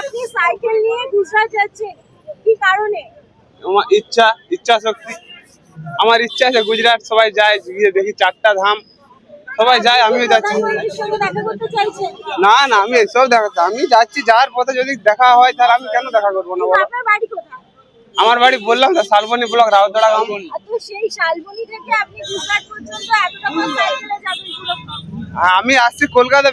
আপনি সাইকেল নিয়ে গুজরাট যাচ্ছেন কি কারণে? আমার ইচ্ছা ইচ্ছা শক্তি। আমার ইচ্ছা আছে গুজরাট সবাই যায় গিয়ে দেখি চারটা ধাম। সবাই যায় আমিও যাচ্ছি। দেখা না না আমি এসব দেখাচ্ছি আমি যাচ্ছি যাওয়ার পথে যদি দেখা হয় তাহলে আমি কেন দেখা করব না বলো? আমার বাড়ি বললাম তো শালবনি ব্লক রাউতড়া গ্রাম আমি আসছি কলকাতা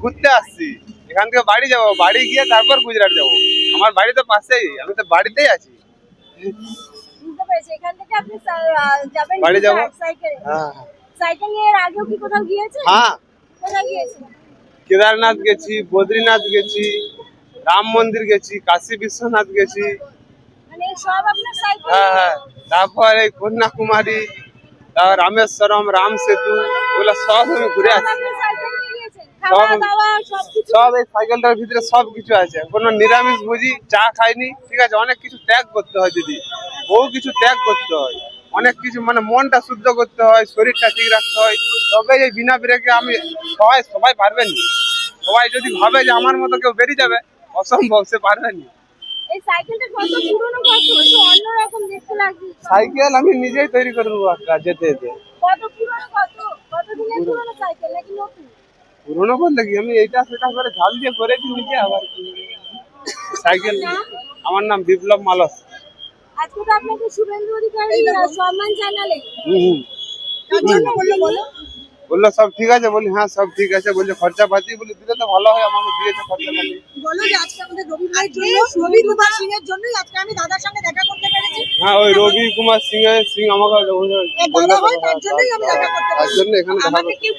ঘুরতে আসছি। এখান থেকে বাড়ি যাব বাড়ি গিয়ে তারপর গুজরাট যাব। আমার বাড়ি তো পাশেই আমি তো বাড়িতেই আছি। বাড়ি যাব। সাইকেলে? হ্যাঁ। সাইকেল নিয়ে এর আগেও কি কোথাও গিয়েছেন? হ্যাঁ। কোথায় গিয়েছেন কেদারনাথ গেছি বদ্রীনাথ গেছি রাম মন্দির গেছি কাশী বিশ্বনাথ গেছি। মানে হ্যাঁ হ্যাঁ। তারপর এই কন্যাকুমারী তারপর রামেশ্বরম রাম সেতু ওগুলো সব আমি ঘুরে আসছি আপনার সাইকেল নিয়ে গিয়েছেন খাওয়া সব- এই সাইকেলটার ভিতরে সব কিছু আছে। কোনো নিরামিষ বুঝি চা খাইনি ঠিক আছে? অনেক কিছু ত্যাগ করতে হয় দিদি। বহু কিছু ত্যাগ করতে হয়। অনেক কিছু মানে মনটা শুদ্ধ করতে হয় শরীরটা ঠিক রাখতে হয়। তবে এই বিনা ব্রেকে আমি সবাই সবাই পারবেন না। সবাই যদি ভাবে যে আমার মতো কেউ বেরিয়ে যাবে অসম্ভব সে পারবেন না। সাইকেল আমি নিজেই তৈরি করে একটা যেতে যেতে। কত পুরনো কত কত দিনের পুরনো সাইকেল? নাকি নতুন? পুরোনো বললে কি আমি এইটা সেটা করে ঝাল দিয়ে করেছি নিজে আবার। সাইকেল আমার নাম বিপ্লব মালস। আজকে তো আপনাকে শুভেন্দু অধিকারী সম্মান জানালেন হুম হুম। বলল সব ঠিক আছে? বলি হ্যাঁ সব ঠিক আছে। বলছে খরচা পাতি? বলি দিলে তো ভালো হয় আমাকে দিয়েছে খরচা পাতি। বলো যে আজকে আমাদের রবি ভাইয়ের জন্য রবি কুমার সিং এর জন্যই আজকে আমি দাদার সঙ্গে দেখা করতে পেরেছি। হ্যাঁ ওই রবি কুমার সিং এর সিং আমাকে দাদা হয় তার জন্যই আমি দেখা করতে তার জন্য এখানে দেখা আমাকে করতে কেউ